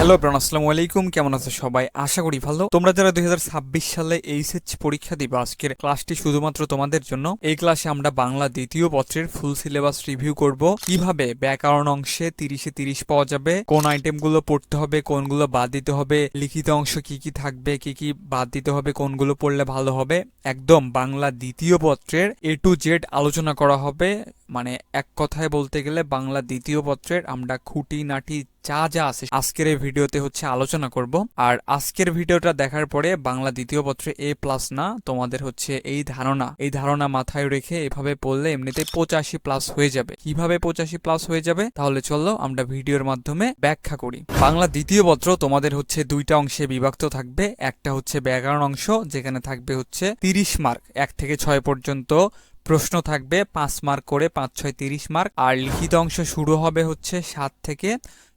Hello bran আসসালামু আলাইকুম। কেমন আছো সবাই? আশা করি ভালো। তোমরা যারা দুই হাজার ছাব্বিশ সালে এইচএসসি পরীক্ষা দিবে, আজকের ক্লাসটি শুধুমাত্র তোমাদের জন্য। এই ক্লাসে আমরা বাংলা দ্বিতীয় পত্রের ফুল সিলেবাস রিভিউ করব। কীভাবে ব্যাকরণ অংশে তিরিশে তিরিশ পাওয়া যাবে, কোন আইটেমগুলো পড়তে হবে, কোনগুলো বাদ দিতে হবে, লিখিত অংশ কি কি থাকবে, কি কি বাদ দিতে হবে, কোনগুলো পড়লে ভালো হবে। একদম বাংলা দ্বিতীয় পত্রের এ টু জেড আলোচনা করা হবে। মানে এক কথায় বলতে গেলে বাংলা দ্বিতীয় পত্রের আমরা খুঁটি নাটি যা যা আছে আজকের এই ভিডিওতে হচ্ছে আলোচনা করব। আর আজকের ভিডিওটা দেখার পরে বাংলা দ্বিতীয় পত্রে এ প্লাস না, তোমাদের হচ্ছে এই ধারণা এই ধারণা মাথায় রেখে এভাবে পড়লে এমনিতে পঁচাশি প্লাস হয়ে যাবে। কীভাবে পঁচাশি প্লাস হয়ে যাবে? তাহলে চলো আমরা ভিডিওর মাধ্যমে ব্যাখ্যা করি। বাংলা দ্বিতীয় পত্র তোমাদের হচ্ছে দুইটা অংশে বিভক্ত থাকবে। একটা হচ্ছে ব্যাকরণ অংশ, যেখানে থাকবে হচ্ছে তিরিশ মার্ক, এক থেকে ছয় পর্যন্ত প্রশ্ন থাকবে পাঁচ মার্ক করে পাঁচ, ছয়, তিরিশ মার্ক। আর লিখিত অংশ শুরু হবে হচ্ছে সাত থেকে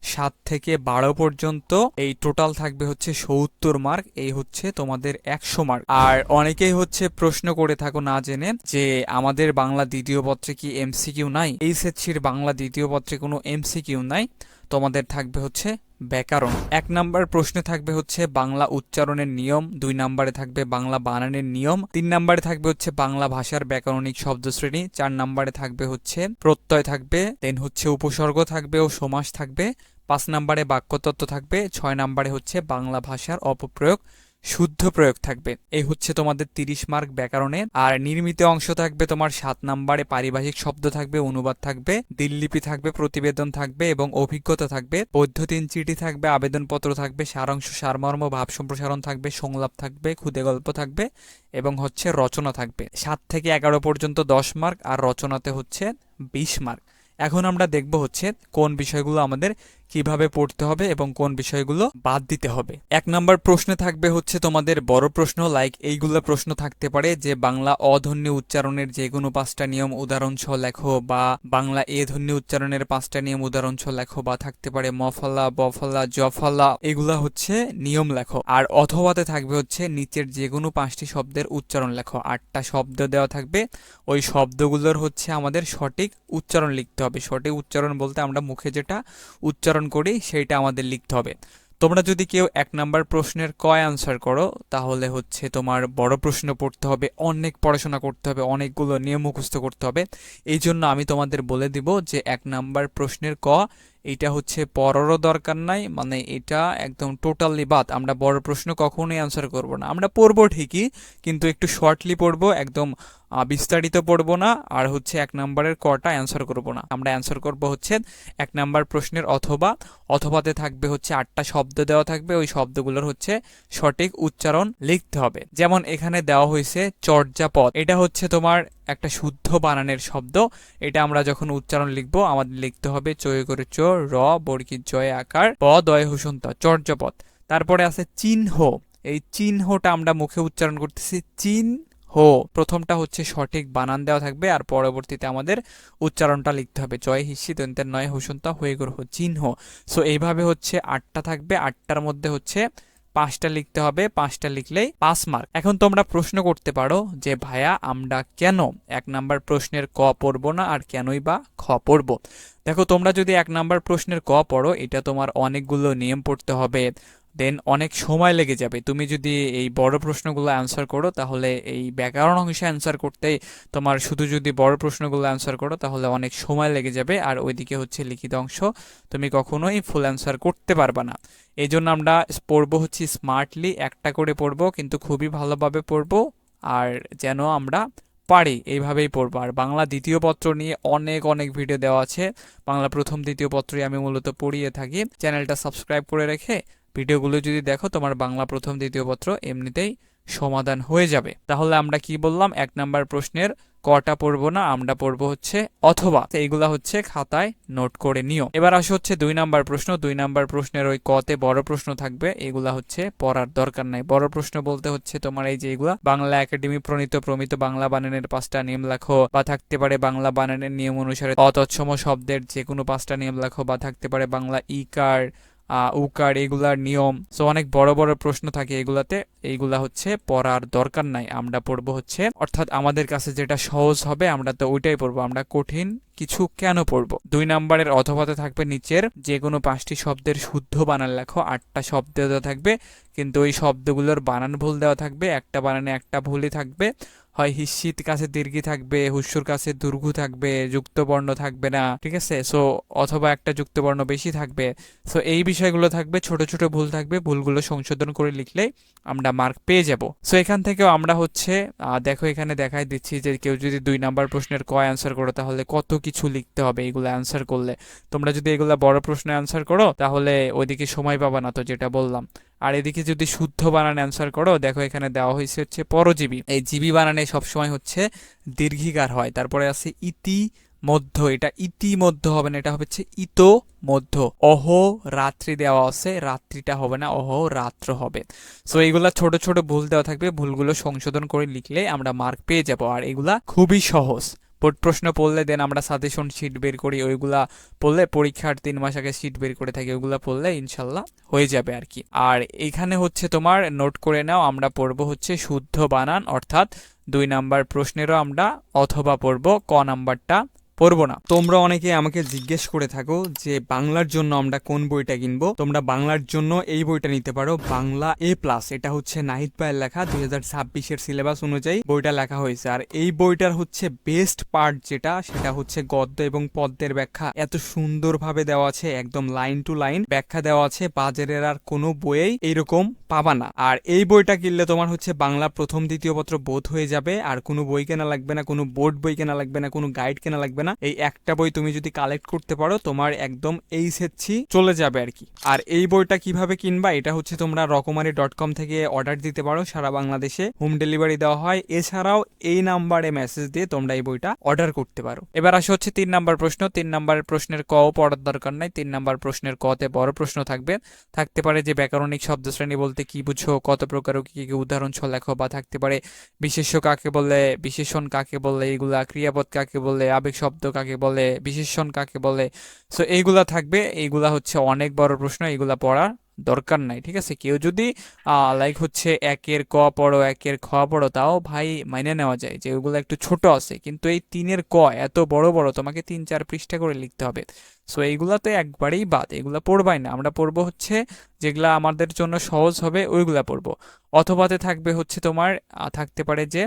সাত থেকে বারো পর্যন্ত। এই টোটাল থাকবে হচ্ছে সত্তর মার্ক, এই হচ্ছে তোমাদের একশো মার্ক। আর অনেকেই হচ্ছে প্রশ্ন করে থাকো না জেনে যে আমাদের বাংলা দ্বিতীয় পত্রে কি এমসিকিউ নাই? এই সেচ্ছির বাংলা দ্বিতীয় পত্রে কোনো এমসিকিউ নাই। তোমাদের থাকবে হচ্ছে ব্যাকরণ। এক নাম্বার প্রশ্নে থাকবে হচ্ছে বাংলা উচ্চারণের নিয়ম, দুই নাম্বারে থাকবে বাংলা বানানের নিয়ম, তিন নাম্বারে থাকবে হচ্ছে বাংলা ভাষার ব্যাকরণিক শব্দশ্রেণী, চার নাম্বারে থাকবে হচ্ছে প্রত্যয় থাকবে দেন হচ্ছে উপসর্গ থাকবে ও সমাস থাকবে, পাঁচ নাম্বারে বাক্যতত্ত্ব থাকবে, ছয় নাম্বারে হচ্ছে বাংলা ভাষার অপপ্রয়োগ শুদ্ধ প্রয়োগ থাকবে। এই হচ্ছে তোমাদের তিরিশ মার্ক ব্যাকরণের আর নির্মিত অংশ থাকবে তোমার সাত নাম্বারে, পারিভাষিক শব্দ থাকবে, অনুবাদ থাকবে, দিল্লিপি থাকবে, প্রতিবেদন থাকবে এবং অভিজ্ঞতা থাকবে পদ্ধতি চিঠি থাকবে, আবেদনপত্র থাকবে, সারাংশ, সারমর্ম, ভাব সম্প্রসারণ থাকবে, সংলাপ থাকবে খুদে গল্প থাকবে এবং হচ্ছে রচনা থাকবে। সাত থেকে এগারো পর্যন্ত দশ মার্ক আর রচনাতে হচ্ছে বিশ মার্ক। এখন আমরা দেখব হচ্ছে কোন বিষয়গুলো আমাদের কীভাবে পড়তে হবে এবং কোন বিষয়গুলো বাদ দিতে হবে। এক নম্বর প্রশ্নে থাকবে হচ্ছে তোমাদের বড় প্রশ্ন লাইক এইগুলো প্রশ্ন থাকতে পারে যে বাংলা অধন্য উচ্চারণের যে কোনো পাঁচটা নিয়ম উদাহরণ ছ লেখো বা বাংলা এ ধ্বনি উচ্চারণের পাঁচটা নিয়ম উদাহরণ ছ লেখো বা থাকতে পারে মফলা বফলা জফলা এগুলা হচ্ছে নিয়ম লেখো। আর অথবাতে থাকবে হচ্ছে নিচের যে কোনো পাঁচটি শব্দের উচ্চারণ লেখো। আটটা শব্দ দেওয়া থাকবে, ওই শব্দগুলোর হচ্ছে আমাদের সঠিক উচ্চারণ লিখতে হবে। সঠিক উচ্চারণ বলতে আমরা মুখে যেটা উচ্চারণ করি, সেইটা আমাদের লিখতে হবে। তোমরা যদি কেউ এক নাম্বার প্রশ্নের কয় আনসার করো, তাহলে হচ্ছে তোমার বড় প্রশ্ন পড়তে হবে, অনেক পড়াশোনা করতে হবে, অনেকগুলো নিয়ম মুখস্থ করতে হবে। এই জন্য আমি তোমাদের বলে দিব যে এক নাম্বার প্রশ্নের ক, এটা হচ্ছে পড়ারও দরকার নাই মানে এটা একদম টোটালি বাদ। আমরা বড় প্রশ্ন কখনোই অ্যান্সার করব না। আমরা পড়ব ঠিকই, কিন্তু একটু শর্টলি পড়ব, একদম বিস্তারিত পড়ব না, আর হচ্ছে এক নম্বরের কটা অ্যান্সার করব না। আমরা অ্যান্সার করব হচ্ছে এক নাম্বার প্রশ্নের অথবা, অথবাতে থাকবে হচ্ছে আটটা শব্দ দেওয়া থাকবে, ওই শব্দগুলোর হচ্ছে সঠিক উচ্চারণ লিখতে হবে। যেমন এখানে দেওয়া হয়েছে চর্যাপদ, এটা হচ্ছে তোমার একটা শুদ্ধ বানানের শব্দ, এটা আমরা যখন উচ্চারণ লিখব, আমাদের লিখতে হবে চয় করে চ, র বর্গীর জয়, আকার, প, দয়, হুসন্ত, চর্যাপদ। তারপরে আছে চিহ্ন, এই চিহ্নটা আমরা মুখে উচ্চারণ করতেছি চিন হো, প্রথমটা হচ্ছে সঠিক বানান দেওয়া থাকবে আর পরবর্তীতে আমাদের উচ্চারণটা লিখতে হবে। জয় হিসি দন্তের নয় হুসন্তা হয়ে গ্রহ চিহ্ন। সো, এইভাবে হচ্ছে আটটা থাকবে। আটটার মধ্যে হচ্ছে পাঁচটা লিখতে হবে। পাঁচটা লিখলেই পাঁচ মার্ক। এখন তোমরা প্রশ্ন করতে পারো যে ভাইয়া আমরা কেন এক নাম্বার প্রশ্নের ক পড়ব না আর কেনই বা খ পড়ব? দেখো, তোমরা যদি এক নাম্বার প্রশ্নের ক পড়ো, এটা তোমার অনেকগুলো নিয়ম পড়তে হবে। দেন অনেক সময় লেগে যাবে। তুমি যদি এই বড় প্রশ্নগুলো অ্যান্সার করো, তাহলে এই ব্যাকরণ অংশে অ্যান্সার করতে তোমার শুধু যদি বড় প্রশ্নগুলো অ্যান্সার করো, তাহলে অনেক সময় লেগে যাবে। আর ওইদিকে হচ্ছে লিখিত অংশ, তুমি কখনোই ফুল অ্যান্সার করতে পারবে না। এই জন্য আমরা পড়ব হচ্ছে স্মার্টলি একটা করে পড়ব, কিন্তু খুবই ভালোভাবে পড়ব, আর যেন আমরা পারি, এইভাবেই পড়ব। আর বাংলা দ্বিতীয় পত্র নিয়ে অনেক অনেক ভিডিও দেওয়া আছে। বাংলা প্রথম, দ্বিতীয় পত্রই আমি মূলত পড়িয়ে থাকি। চ্যানেলটা সাবস্ক্রাইব করে রেখে ভিডিওগুলো যদি দেখো তোমার বাংলা প্রথম দ্বিতীয় পত্র এমনিতেই সমাধান হয়ে যাবে। তাহলে আমরা কি বললাম? এক নাম্বার প্রশ্নের কটা পড়ব না আমরা পড়ব হচ্ছে অথবা। এইগুলা হচ্ছে খাতায় নোট করে নিও। এবার আসে হচ্ছে দুই নাম্বার প্রশ্ন। দুই নাম্বার প্রশ্নের ওই কতে বড় প্রশ্ন থাকবে এগুলা হচ্ছে পড়ার দরকার নাই। বড় প্রশ্ন বলতে হচ্ছে তোমার এই যে এগুলা বাংলা একাডেমি প্রণীত প্রমিত বাংলা বানানের পাঁচটা নিয়ম লেখো বা থাকতে পারে বাংলা বানানের নিয়ম অনুসারে অতৎসম শব্দের যে কোনো পাঁচটা নিয়ম লেখো বা থাকতে পারে বাংলা ই কার আহ, উকার, এগুলার নিয়ম। সো অনেক বড় বড় প্রশ্ন থাকে এগুলাতে। এইগুলা হচ্ছে পড়ার দরকার নাই। আমরা পড়ব হচ্ছে, অর্থাৎ আমাদের কাছে যেটা সহজ হবে, আমরা তো ওইটাই পড়ব। আমরা কঠিন কিছু কেন পড়ব? দুই নাম্বারের অথবাতে থাকবে নিচের যে কোনো পাঁচটি শব্দের শুদ্ধ বানান লেখো। আটটা শব্দ দেওয়া থাকবে, কিন্তু ওই শব্দগুলোর বানান ভুল দেওয়া থাকবে, একটা বানানে একটা ভুলই থাকবে। হয় হিস্যিত কাছে দীর্ঘি থাকবে হুস্যুর কাছে দুর্ঘু থাকবে, যুক্তবর্ণ থাকবে না, ঠিক আছে? সো অথবা একটা যুক্তবর্ণ বেশি থাকবে। সো এই বিষয়গুলো থাকবে, ছোট ছোট ভুল থাকবে, ভুলগুলো সংশোধন করে লিখলেই আমরা মার্ক পেয়ে যাব। সো এখান থেকেও আমরা হচ্ছে দেখো এখানে দেখাই দিচ্ছি যে কেউ যদি দুই নাম্বার প্রশ্নের কয় অ্যান্সার করো, তাহলে কত কিছু লিখতে হবে এগুলো অ্যান্সার করলে। তোমরা যদি এগুলা বড় প্রশ্নে অ্যান্সার করো, তাহলে ওইদিকে সময় পাবা না তো, যেটা বললাম। আর এদিকে যদি শুদ্ধ বানান অ্যান্সার করো, দেখো এখানে দেওয়া হয়েছে হচ্ছে পরজীবী। এই জীবী বানানে সবসময় হচ্ছে দীর্ঘিকার হয়। তারপরে আছে ইতি মধ্য এটা ইতিমধ্য হবে না, এটা হচ্ছে ইতো মধ্য অহ রাত্রি দেওয়া আছে, রাত্রিটা হবে না, অহ রাত্র হবে। সো এইগুলা ছোট ছোট ভুল দেওয়া থাকবে, ভুলগুলো সংশোধন করে লিখলে আমরা মার্ক পেয়ে যাব। আর এগুলা খুবই সহজ। প্রশ্ন পড়লে দেন আমরা সাজেশন শিট বের করি, ওইগুলা পড়লে পরীক্ষার তিন মাস আগে শিট বের করে থাকি, ওইগুলা পড়লে ইনশাল্লাহ হয়ে যাবে আর কি আর এখানে হচ্ছে তোমার নোট করে নাও, আমরা পড়ব হচ্ছে শুদ্ধ বানান, অর্থাৎ দুই নাম্বার প্রশ্নেরও আমরা অথবা পড়ব, ক নাম্বারটা পড়ব না। তোমরা অনেকে আমাকে জিজ্ঞেস করে থাকো যে বাংলার জন্য আমরা কোন বইটা কিনবো? তোমরা বাংলার জন্য এই বইটা নিতে পারো। বাংলা এ প্লাস এটা হচ্ছে নাহিদ পায়ের লেখা। দুই হাজার ছাব্বিশের সিলেবাস অনুযায়ী বইটা লেখা হয়েছে। আর এই বইটার হচ্ছে বেস্ট পার্ট যেটা, সেটা হচ্ছে গদ্য এবং পদ্মের ব্যাখ্যা। এত সুন্দরভাবে দেওয়া আছে, একদম লাইন টু লাইন ব্যাখ্যা দেওয়া আছে। বাজারের আর কোনো বইয়েই এইরকম পাবা না। আর এই বইটা কিনলে তোমার হচ্ছে বাংলা প্রথম দ্বিতীয় পত্র বোধ হয়ে যাবে। আর কোনো বই কেনা লাগবে না, কোনো বোর্ড বই কেনা লাগবে না, কোনো গাইড কেনা লাগবে না। এই একটা বই তুমি যদি কালেক্ট করতে পারো, তোমার একদম এই সেচ্ছি চলে যাবে আর কি। আর এই বইটা কীভাবে কিনবা, এটা হচ্ছে তোমরা রকমারি ডট কম থেকে অর্ডার দিতে পারো, সারা বাংলাদেশে হোম ডেলিভারি দেওয়া হয়। এছাড়াও এই নাম্বারে মেসেজ দিয়ে তোমরা এই বইটা অর্ডার করতে পারো। এবার আসে হচ্ছে তিন নাম্বার প্রশ্ন। তিন নাম্বার প্রশ্নের ক পড়ার দরকার নাই। তিন নাম্বার প্রশ্নের কতে বড় প্রশ্ন থাকবে। থাকতে পারে যে ব্যাকরণিক শব্দ শ্রেণি বলতে কি বুঝো, কত প্রকার কি কি উদাহরণ সহ লেখো, বা থাকতে পারে বিশেষ্য কাকে বলে, বিশেষণ কাকে বলে, এগুলা, ক্রিয়াপদ কাকে বলে, আবেগ শব্দ কাকে বলে, বিশেষণ কাকে বলে? সো এইগুলা থাকবে। এইগুলা হচ্ছে অনেক বড় প্রশ্ন, এইগুলা পড়ার দরকার নাই, ঠিক আছে? কেউ যদি লাইক হচ্ছে একের ক পড়ো, একের খ পড়ো, তাও ভাই মাইনে নেওয়া যায় যে ওগুলো একটু ছোট আছে। কিন্তু এই তিনের ক এত বড় বড়, তোমাকে তিন, চার পৃষ্ঠা করে লিখতে হবে। সো এইগুলা তো একবারেই বাদ এগুলা পড়বাই না। আমরা পড়ব হচ্ছে যেগুলা আমাদের জন্য সহজ হবে, ওইগুলা পড়ব। অথবাতে থাকবে হচ্ছে তোমার থাকতে পারে যে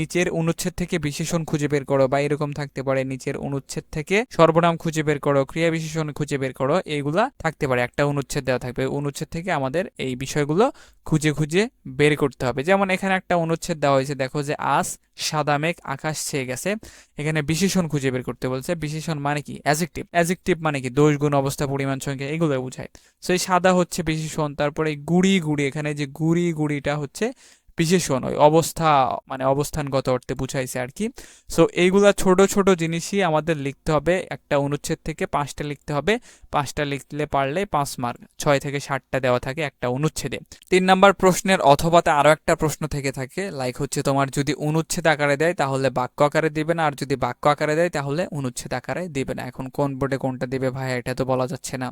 নিচের অনুচ্ছেদ থেকে বিশেষণ খুঁজে বের করো বা এরকম থাকতে পারে। নিচের অনুচ্ছেদ থেকে সর্বনাম খুঁজে বের করো, ক্রিয়া বিশেষণ খুঁজে বের করো এইগুলা থাকতে পারে। একটা অনুচ্ছেদ দেওয়া থাকবে। অনুচ্ছেদ থেকে আমাদের এই বিষয়গুলো খুঁজে খুঁজে বের করতে হবে। যেমন এখানে একটা অনুচ্ছেদ দেওয়া হয়েছে, দেখো যে আজ সাদা মেঘ, আকাশ ছেয়ে গেছে। এখানে বিশেষণ খুঁজে বের করতে বলছে। বিশেষণ মানে কি? অ্যাজেক্টিভ অ্যাজেক্টিভ মানে কি? দোষ, গুণ, অবস্থা, পরিমাণ, সংখ্যা এগুলো বোঝায়। সো এই সাদা হচ্ছে বিশেষণ, তারপরে গুড়ি গুড়ি। এখানে যে গুড়ি, গুড়িটা হচ্ছে বিশেষণ ওই অবস্থা মানে অবস্থানগত অর্থে বুঝাইছে আর কি। সো এইগুলা ছোট ছোট জিনিসই আমাদের লিখতে হবে। একটা অনুচ্ছেদ থেকে পাঁচটা লিখতে হবে। পাঁচটা লিখলে পারলে পাঁচ মার্ক, ছয় থেকে ষাটটা দেওয়া থাকে একটা অনুচ্ছেদে। তিন নাম্বার প্রশ্নের অথবাতে আরও একটা প্রশ্ন থেকে থাকে লাইক হচ্ছে তোমার যদি অনুচ্ছেদ আকারে দেয় তাহলে বাক্য আকারে দিবে না, আর যদি বাক্য আকারে দেয় তাহলে অনুচ্ছেদ আকারে দিবে না। এখন কোন বোর্ডে কোনটা দিবে ভাই এটা তো বলা যাচ্ছে না।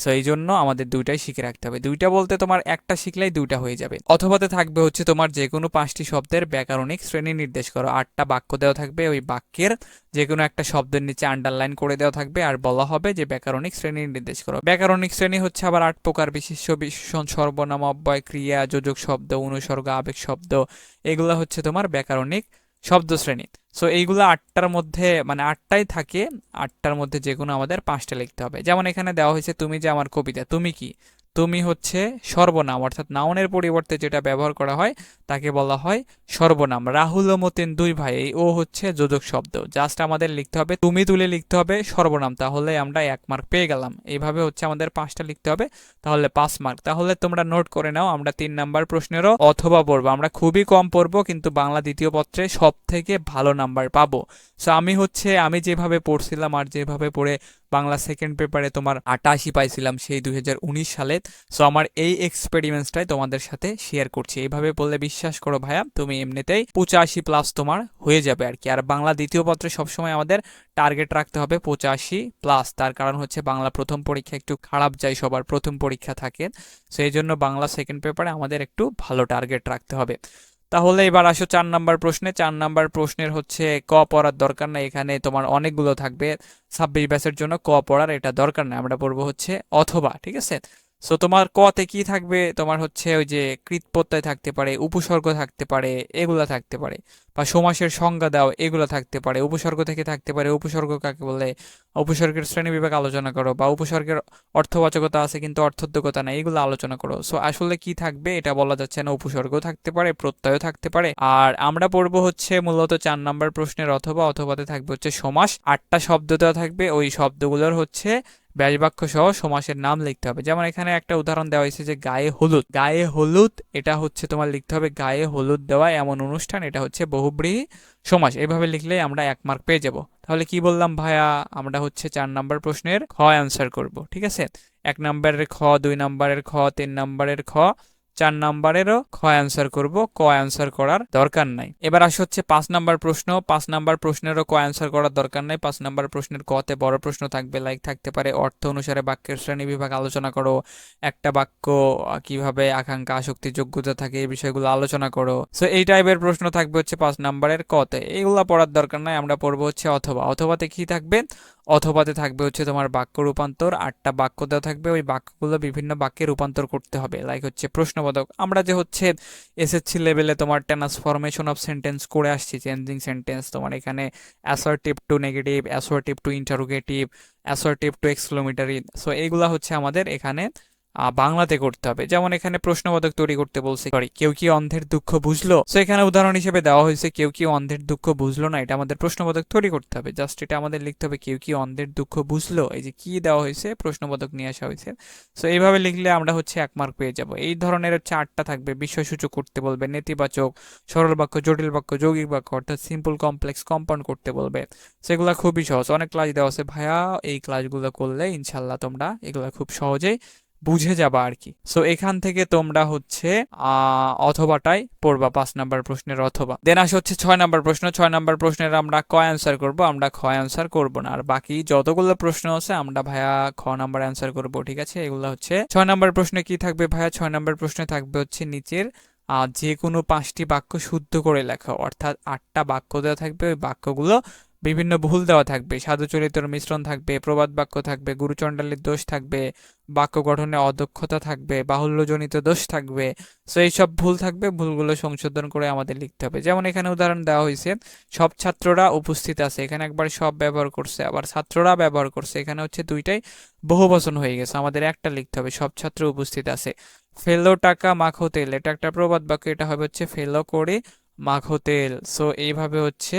সো এই জন্য আমাদের দুইটাই শিখে রাখতে হবে। দুইটা বলতে তোমার একটা শিখলেই দুইটা হয়ে যাবে। অথবাতে থাকবে হচ্ছে তোমার যে কোনো পাঁচটি শব্দের ব্যাকরণিক শ্রেণি নির্দেশ করো। আটটা বাক্য দেওয়া থাকবে, ওই বাক্যের যে কোনো একটা শব্দের নিচে আন্ডারলাইন করে দেওয়া থাকবে আর বলা হবে যে ব্যাকরণিক শ্রেণি নির্দেশ করো। ব্যাকরণিক শ্রেণি হচ্ছে আবার আট প্রকার, বিশেষ্য, বিশেষণ, সর্বনাম, অব্যয়, ক্রিয়া, যোজক শব্দ, অনুসর্গ, আবেগ শব্দ, এগুলো হচ্ছে তোমার ব্যাকরণিক শব্দ শ্রেণি। সো এইগুলো আটটার মধ্যে মানে আটটাই থাকে, আটটার মধ্যে যে কোনো আমাদের পাঁচটা লিখতে হবে। যেমন এখানে দেওয়া হয়েছে, তুমি যে আমার কবিতা, তুমি কি? তুমি হচ্ছে সর্বনাম, অর্থাৎ নাউনের পরিবর্তে যেটা ব্যবহার করা হয়, তাকে বলা হয় সর্বনাম। রাহুল ও মতিন দুই ভাই, এই ও হচ্ছে যোজক শব্দ। জাস্ট আমাদের লিখতে হবে, তুমি তুলে লিখতে হবে সর্বনাম, তাহলে আমরা এক মার্ক পেয়ে গেলাম। এইভাবে হচ্ছে আমাদের পাঁচটা লিখতে হবে, তাহলে পাঁচ মার্ক তাহলে তোমরা নোট করে নাও, আমরা তিন নাম্বার প্রশ্নেরও অথবা পড়ব। আমরা খুবই কম পড়ব, কিন্তু বাংলা দ্বিতীয় পত্রে সব থেকে ভালো নাম্বার পাবো। সো আমি হচ্ছে, আমি যেভাবে পড়ছিলাম আর যেভাবে পড়ে বাংলা সেকেন্ড পেপারে তোমার আটাশি পাইছিলাম, সেই দুই হাজার উনিশ সালে। সো আমার এই এক্সপেরিমেন্টসটাই তোমাদের সাথে শেয়ার করছি। এইভাবে বললে বিশ্বাস করো ভাইয়া, তুমি এমনিতেই পঁচাশি প্লাস তোমার হয়ে যাবে আর কি আর বাংলা দ্বিতীয় পত্রে সবসময় আমাদের টার্গেট রাখতে হবে পঁচাশি প্লাস তার কারণ হচ্ছে বাংলা প্রথম পরীক্ষা একটু খারাপ যায়, সবার প্রথম পরীক্ষা থাকে। সো এই জন্য বাংলা সেকেন্ড পেপারে আমাদের একটু ভালো টার্গেট রাখতে হবে। তাহলে এবার আসো চার নাম্বার প্রশ্নে। চার নাম্বার প্রশ্নের হচ্ছে, ক পড়ার দরকার নাই, এখানে তোমার অনেকগুলো থাকবে। ছাব্বিশ ব্যাসের জন্য ক পড়ার এটা দরকার নাই, আমরা পড়ব হচ্ছে অথবা, ঠিক আছে? সো তোমার কতে কি থাকবে? তোমার হচ্ছে ওই যে কৃতপ্রত্যয় থাকতে পারে, উপসর্গ থাকতে পারে, এগুলা থাকতে পারে। বা সমাসের সংজ্ঞা দাও, এগুলো থাকতে পারে। উপসর্গ থেকে থাকতে পারে, উপসর্গ কাকে বলে? উপসর্গের শ্রেণি বিভাগ আলোচনা করো বা উপসর্গের অর্থবাচকতা আছে কিন্তু অর্থোদ্যোগতা নাই, এগুলো আলোচনা করো। সো আসলে কি থাকবে? এটা বলা যাচ্ছে না উপসর্গ থাকতে পারে প্রত্যয় থাকতে পারে। আর আমরা পড়ব হচ্ছে মূলত চার নাম্বার প্রশ্নের অথবা, অথবাতে থাকবে হচ্ছে সমাস। আটটা শব্দ দেওয়া থাকবে, ওই শব্দগুলোর হচ্ছে ব্যাসবাক্য সহ সমাসের নাম লিখতে হবে। যেমন এখানে একটা উদাহরণ দেওয়া হয়েছে যে গায়ে হলুদ। গায়ে হলুদ, এটা হচ্ছে তোমার লিখতে হবে, গায়ে হলুদ দেওয়া এমন অনুষ্ঠান, এটা হচ্ছে বহুব্রীহী সমাস। এভাবে লিখলে আমরা এক মার্ক পেয়ে যাব। তাহলে কি বললাম ভাইয়া? আমরা হচ্ছে চার নাম্বার প্রশ্নের খ অ্যান্সার করব, ঠিক আছে? এক নাম্বারের খ, দুই নাম্বারের খ, তিন নাম্বারের খ চার নাম্বারেরও খ অ্যান্সার করব, ক অ্যান্সার করার দরকার নাই। এবার আসে হচ্ছে পাঁচ নাম্বার প্রশ্ন, পাঁচ নাম্বার প্রশ্নেরও ক অ্যান্সার করার দরকার নাই, পাঁচ নাম্বার প্রশ্নের কতে বড় প্রশ্ন থাকবে লাইক থাকতে পারে অর্থ অনুসারে বাক্যের শ্রেণি বিভাগ আলোচনা করো, একটা বাক্য কীভাবে আকাঙ্ক্ষা, আসক্তি, যোগ্যতা থাকে এই বিষয়গুলো আলোচনা করো। সো এই টাইপের প্রশ্ন থাকবে হচ্ছে পাঁচ নাম্বারের কতে। এইগুলা পড়ার দরকার নাই, আমরা পড়ব হচ্ছে অথবা। অথবাতে কি থাকবে? অথবাতে থাকবে হচ্ছে তোমার বাক্য রূপান্তর, আটটা বাক্য দেওয়া থাকবে, ওই বাক্যগুলো বিভিন্ন বাক্যে রূপান্তর করতে হবে লাইক হচ্ছে প্রশ্নবোধক। আমরা যে হচ্ছে এসএসসি লেভেলে তোমার ট্রান্সফরমেশন অফ সেন্টেন্স করে আসছি চেঞ্জিং সেন্টেন্স তোমার এখানে assertive to negative assertive to interrogative assertive to exclamatory so এইগুলো হচ্ছে আমাদের এখানে বাংলাতে করতে হবে। যেমন এখানে প্রশ্নবোধক তৈরি করতে বলছে, সরি, কেউ কি অন্ধের দুঃখ বুঝলো? সো এখানে উদাহরণ হিসেবে দেওয়া হয়েছে, কেউ কি অন্ধের দুঃখ বুঝলো না? এটা আমাদের প্রশ্নবোধক তৈরি করতে হবে। জাস্ট এটা আমাদের লিখতে হবে, কেউ কি অন্ধের দুঃখ বুঝলো? এই যে কি দেওয়া হয়েছে, প্রশ্নবোধক নিয়ে আসা হয়েছে। সো এইভাবে লিখলে আমরা হচ্ছে এক মার্ক পেয়ে যাব। এই ধরনের হচ্ছে আটটা থাকবে, বিষয়সূচক করতে বলবে, নেতিবাচক, সরল বাক্য, জটিল বাক্য, যৌগিক বাক্য, অর্থাৎ সিম্পল কমপ্লেক্স কম্পাউন্ড করতে বলবে। সেগুলো খুবই সহজ। অনেক ক্লাস দেওয়া আছে, ভাইয়া, এই ক্লাসগুলো করলে ইনশাল্লাহ তোমরা এগুলো খুব সহজেই বুঝে যাবা আর কি। সো এখান থেকে তোমরা হচ্ছে অথবাটাই পড়বা পাঁচ নাম্বার প্রশ্নের অথবা। দেন আসে হচ্ছে ছয় নাম্বার প্রশ্ন। ছয় নাম্বার প্রশ্নের আমরা ক অ্যান্সার করব, আমরা খ অ্যান্সার করব না। আর বাকি যতগুলো প্রশ্ন আছে, আমরা ভাইয়া খ নাম্বার অ্যান্সার করব, ঠিক আছে? এগুলো হচ্ছে, ছয় নাম্বার প্রশ্নে কি থাকবে ভাইয়া? ছয় নাম্বার প্রশ্নে থাকবে হচ্ছে নিচের যে কোনো পাঁচটি বাক্য শুদ্ধ করে লেখা। অর্থাৎ আটটা বাক্য দেওয়া থাকবে, ওই বাক্যগুলো বিভিন্ন ভুল দেওয়া থাকবে সাধুচরিত্র মিশ্রণ থাকবে, প্রবাদ বাক্য থাকবে, গুরুচণ্ডালীর দোষ থাকবে, বাক্য গঠনে অদক্ষতা থাকবে, বাহুল্যজনিত দোষ থাকবে। সো এইসব ভুল থাকবে, ভুলগুলো সংশোধন করে আমাদের লিখতে হবে। যেমন এখানে উদাহরণ দেওয়া হয়েছে, সব ছাত্ররা উপস্থিত আছে, এখানে একবার সব ব্যবহার করছে, আবার ছাত্ররা ব্যবহার করছে, এখানে হচ্ছে দুইটাই বহুবচন হয়ে গেছে, আমাদের একটা লিখতে হবে, সব ছাত্র উপস্থিত আছে। ফেলো টাকা, মাখো তেল, এটা একটা প্রবাদ বাক্য, এটা হবে হচ্ছে ফেলো করে মাখো তেল। সো এইভাবে হচ্ছে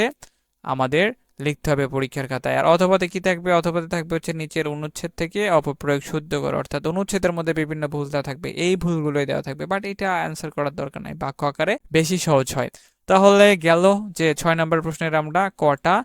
আমাদের লিখতে হবে পরীক্ষার খাতায়। আর অথবাতে কি থাকবে? অথবাতে থাকবে হচ্ছে নিচের অনুচ্ছেদ থেকে অপপ্রয়োগ শুদ্ধ করো, অর্থাৎ অনুচ্ছেদের মধ্যে বিভিন্ন ভুল দেওয়া থাকবে। এই ভুলগুলোই দেওয়া থাকবে। বাট এটা অ্যান্সার করার দরকার নাই, বাক্য আকারে বেশি সহজ হয়। তাহলে গেল যে ছয় নম্বর প্রশ্নের আমরা কটা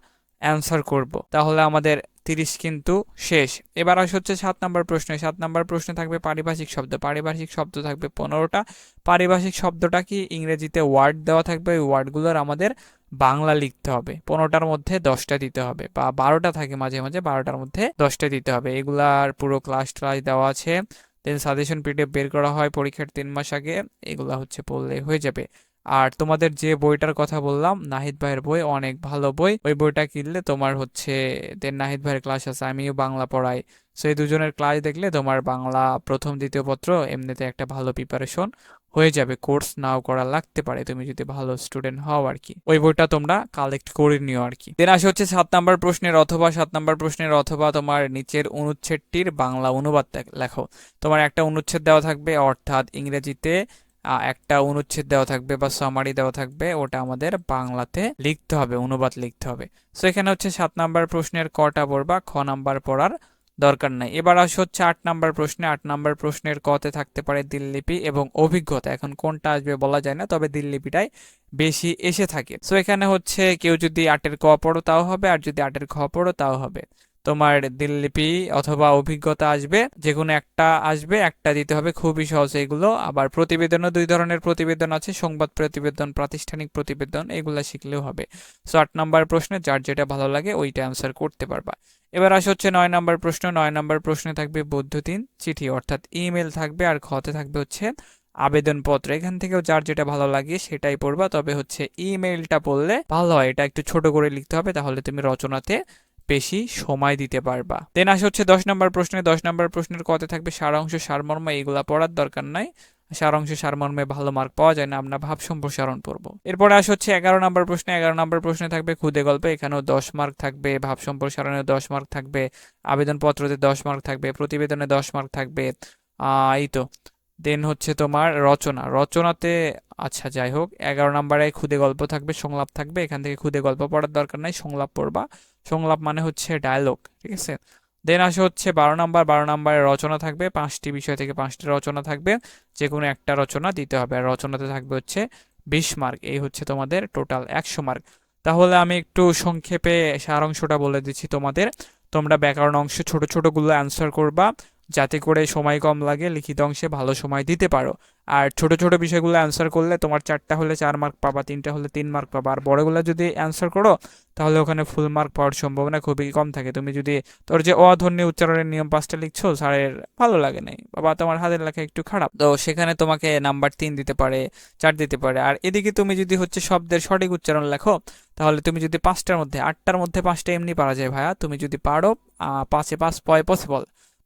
অ্যান্সার করব। তাহলে আমাদের তিরিশ কিন্তু শেষ। এবার আসে হচ্ছে সাত নম্বর প্রশ্নে। সাত নম্বর প্রশ্নে থাকবে পারিভাষিক শব্দ। পারিভাষিক শব্দ থাকবে পনেরোটা। পারিভাষিক শব্দটা কি ইংরেজিতে ওয়ার্ড দেওয়া থাকবে? ওই ওয়ার্ডগুলোর আমাদের বাংলা লিখতে হবে। পনেরোটার মধ্যে দশটা দিতে হবে বা বারোটা থাকে মাঝে মাঝে, বারোটার মধ্যে দশটা দিতে হবে। এগুলার পুরো ক্লাস ক্লাস দেওয়া আছে। দেন সাজেশন পিডিএফ বের করা হয় পরীক্ষার তিন মাস আগে। এগুলা হচ্ছে পড়লে হয়ে যাবে। আর তোমাদের যে বইটার কথা বললাম, নাহিদ ভাইয়ের বই, অনেক ভালো বই। ওই বইটা কিনলে তোমার হচ্ছে দেন নাহিদ ভাইয়ের ক্লাস আছে, আমিও বাংলা পড়াই। সো এই দুজনের ক্লাস দেখলে তোমার বাংলা প্রথম, দ্বিতীয় পত্র, এমনিতে একটা ভালো প্রিপারেশন হয়ে যাবে কোর্স নাও করা লাগতে পারে, তুমি যদি ভালো স্টুডেন্ট হও আর কি। ওই বইটা তোমরা কালেক্ট করে নিও আর কি। দেন আসে হচ্ছে সাত নাম্বার প্রশ্নের, অথবা সাত নাম্বার প্রশ্নের, অথবা তোমার নিচের অনুচ্ছেদটির বাংলা অনুবাদ লেখো। তোমার একটা অনুচ্ছেদ দেওয়া থাকবে, অর্থাৎ ইংরেজিতে একটা অনুচ্ছেদ দেওয়া থাকবে বা সামারি দেওয়া থাকবে, ওটা আমাদের বাংলাতে লিখতে হবে, অনুবাদ লিখতে হবে। সো এখানে হচ্ছে সাত নাম্বার প্রশ্নের কটা পড়বা, খ নাম্বার পড়ার দরকার নাই। এবার আস হচ্ছে আট নাম্বার প্রশ্নে। আট নাম্বার প্রশ্নের কতে থাকতে পারে দিল্লিপি এবং অভিজ্ঞতা। এখন কোনটা আসবে বলা যায় না, তবে দিল্লিপিটাই বেশি এসে থাকে। সো এখানে হচ্ছে কেউ যদি আটের ক পড়ো তাও হবে, আর যদি আটের খ পড়ো তাও হবে। তোমার দিললিপি অথবা অভিজ্ঞতা আসবে যে কোনো একটা আসবে, একটা দিতে হবে, খুবই সহজ এগুলো। আবার প্রতিবেদনও দুই ধরনের প্রতিবেদন আছে, সংবাদ প্রতিবেদন, প্রাতিষ্ঠানিক প্রতিবেদন, এগুলো শিখলেও হবে। সো আট নম্বর প্রশ্নে যার যেটা ভালো লাগে ওইটা অ্যান্সার করতে পারবা। এবার আসে হচ্ছে নয় নাম্বার প্রশ্ন, নয় নাম্বার প্রশ্নে থাকবে বৈদ্যুতিন চিঠি, অর্থাৎ ইমেল থাকবে আর খতে থাকবে হচ্ছে আবেদনপত্র। এখান থেকেও যার যেটা ভালো লাগে সেটাই পড়বা, তবে হচ্ছে ইমেলটা পড়লে ভালো হয়। এটা একটু ছোট করে লিখতে হবে, তাহলে তুমি রচনাতে বেশি সময় দিতে পারবা। দেন আসে হচ্ছে দশ নম্বর প্রশ্নে, দশ নম্বর প্রশ্নের কতে থাকবে সারাংশ সারমর্ম, এগুলা পড়ার দরকার নাই। সারাংশ সারমর্মে ভালো মার্ক পাওয়া যায় না, আমরা ভাব সম্প্রসারণ পড়ব এরপরে আসে হচ্ছে এগারো নম্বর প্রশ্নে, এগারো নম্বর প্রশ্নে থাকবে খুদে গল্প, এখানেও দশ মার্ক থাকবে, ভাব সম্প্রসারণে দশ মার্ক থাকবে, আবেদনপত্রতে দশ মার্ক থাকবে, প্রতিবেদনে দশ মার্ক থাকবে এই তো। দেন হচ্ছে তোমার রচনা, রচনাতে আচ্ছা যাই হোক, এগারো নম্বরে খুদে গল্প থাকবে, সংলাপ থাকবে, এখান থেকে খুদে গল্প পড়ার দরকার নাই, সংলাপ পড়বা। সংলাপ মানে হচ্ছে ডায়লগ ঠিক আছে? দেন আসে হচ্ছে বারো নাম্বার, বারো নাম্বারে রচনা থাকবে, পাঁচটি বিষয় থেকে পাঁচটি রচনা থাকবে যে কোনো একটা রচনা দিতে হবে। আর রচনাতে থাকবে হচ্ছে বিশ মার্ক এই হচ্ছে তোমাদের টোটাল একশো মার্ক তাহলে আমি একটু সংক্ষেপে সারাংশটা বলে দিচ্ছি তোমাদের। তোমরা ব্যাকরণ অংশ ছোট ছোটোগুলো অ্যান্সার করবা। যাতে করে সময় কম লাগে, লিখিত অংশে ভালো সময় দিতে পারো। আর ছোট ছোট বিষয়গুলো অ্যান্সার করলে তোমার চারটা হলে চার মার্ক পাবা, তিনটা হলে তিন মার্ক পাবা। আর বড়গুলো যদি অ্যান্সার করো, তাহলে ওখানে ফুল মার্ক পাওয়ার সম্ভাবনা খুবই কম থাকে। তুমি যদি তোর যে অধ্বনি উচ্চারণের নিয়ম পাঁচটা লিখছো, স্যারের ভালো লাগে নাই, বাবা তোমার হাতের লেখা একটু খারাপ। তো সেখানে তোমাকে নাম্বার তিন দিতে পারে, চার দিতে পারে। আর এদিকে তুমি যদি হচ্ছে শব্দের সঠিক উচ্চারণ লেখো, তাহলে তুমি যদি পাঁচটার মধ্যে, আটটার মধ্যে পাঁচটা এমনি পারা যায় ভাইয়া। তুমি যদি পারো পাঁচে পাঁচ, পয় পসিবল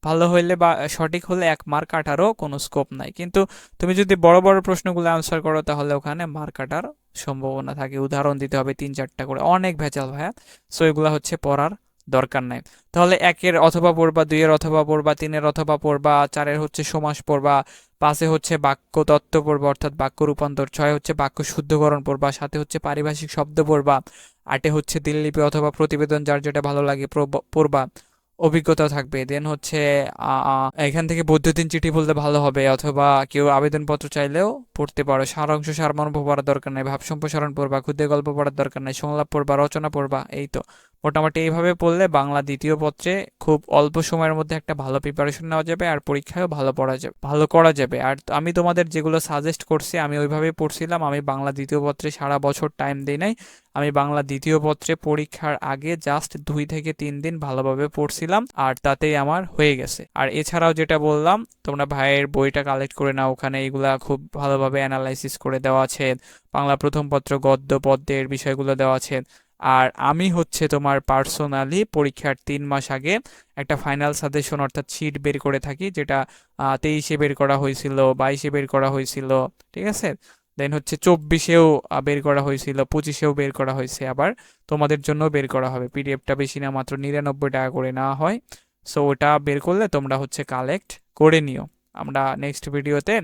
ভালো হইলে বা সঠিক হলে এক মার্ক কাটারও কোনো স্কোপ নাই। কিন্তু তুমি যদি বড় বড় প্রশ্নগুলো অ্যান্সার করো, তাহলে ওখানে মার্ক কাটার সম্ভাবনা থাকে। উদাহরণ দিতে হবে তিন, চারটা করে। অনেক ভেজাল ভাইয়া। সো এগুলো হচ্ছে পড়ার দরকার নাই। তাহলে একের অথবা পড়বা, দুইয়ের অথবা পড়বা, তিনের অথবা পড়বা, চারের হচ্ছে সমাস পড়বা, পাঁচে হচ্ছে বাক্য তত্ত্ব পড়বা, অর্থাৎ বাক্য রূপান্তর, ছয় হচ্ছে বাক্য শুদ্ধকরণ পড়বা সাথে হচ্ছে পারিভাষিক শব্দ পড়বা, আটে হচ্ছে দিললিপি অথবা প্রতিবেদন যার যেটা ভালো লাগে পড়বা। অভিজ্ঞতা থাকবে। দেন হচ্ছে এখান থেকে বৈদ্যুতিন চিঠি বলতে ভালো হবে, অথবা কেউ আবেদনপত্র চাইলেও পড়তে পারো। সারাংশ সারমর্ম পড়ার দরকার নেই ভাব সম্প্রসারণ পড়বা ক্ষুদে গল্প পড়ার দরকার নেই, সংলাপ পড়বা, রচনা পড়বা, এই তো। মোটামুটি এইভাবে পড়লে বাংলা দ্বিতীয় পত্রে খুব অল্প সময়ের মধ্যে একটা ভালো প্রিপারেশন নেওয়া যাবে আর পরীক্ষায়ও ভালো পড়া যাবে, ভালো করা যাবে। আর আমি তোমাদের যেগুলো সাজেস্ট করছি, আমি ওইভাবেই পড়ছিলাম। আমি বাংলা দ্বিতীয় পত্রে সারা বছর টাইম দিই নাই। আমি বাংলা দ্বিতীয় পত্রে পরীক্ষার আগে জাস্ট দুই থেকে তিন দিন ভালোভাবে পড়ছিলাম আর তাতেই আমার হয়ে গেছে। আর এছাড়াও যেটা বললাম, তোমরা ভাইয়ের বইটা কালেক্ট করে নাও। ওখানে এগুলা খুব ভালোভাবে অ্যানালাইসিস করে দেওয়া আছে। বাংলা প্রথম পত্র গদ্য, পদ্যের বিষয়গুলো দেওয়া আছে। আর আমি হচ্ছে তোমার পার্সোনালি পরীক্ষার তিন মাস আগে একটা ফাইনাল সাজেশন অর্থাৎ শিট বের করে থাকি, যেটা তেইশে বের করা হয়েছিল, বাইশে বের করা হয়েছিল, ঠিক আছে? দেন হচ্ছে চব্বিশেও বের করা হয়েছিল, পঁচিশেও বের করা হয়েছে আবার, তোমাদের জন্য বের করা হবে। পিডিএফটা বেশি না, মাত্র নিরানব্বই টাকা করে নেওয়া হয়। সো ওটা বের করলে তোমরা হচ্ছে কালেক্ট করে নিও। আমরা নেক্সট ভিডিওতে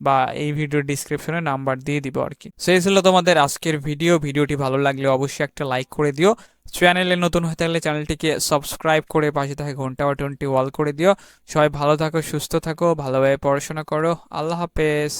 বা এই ভিডিও ডিসক্রিপশনে নাম্বার দিয়ে দিব আর কি। সেই ছিল তোমাদের আজকের ভিডিও ভিডিওটি ভালো লাগলে অবশ্যই একটা লাইক করে দিও। চ্যানেলে নতুন হয়ে থাকলে চ্যানেলটিকে সাবস্ক্রাইব করে পাশে থাকে ঘণ্টা বাটনটি ওয়াল করে দিও। সবাই ভালো থাকো, সুস্থ থাকো, ভালোভাবে পড়াশোনা করো। আল্লাহ হাফেজ।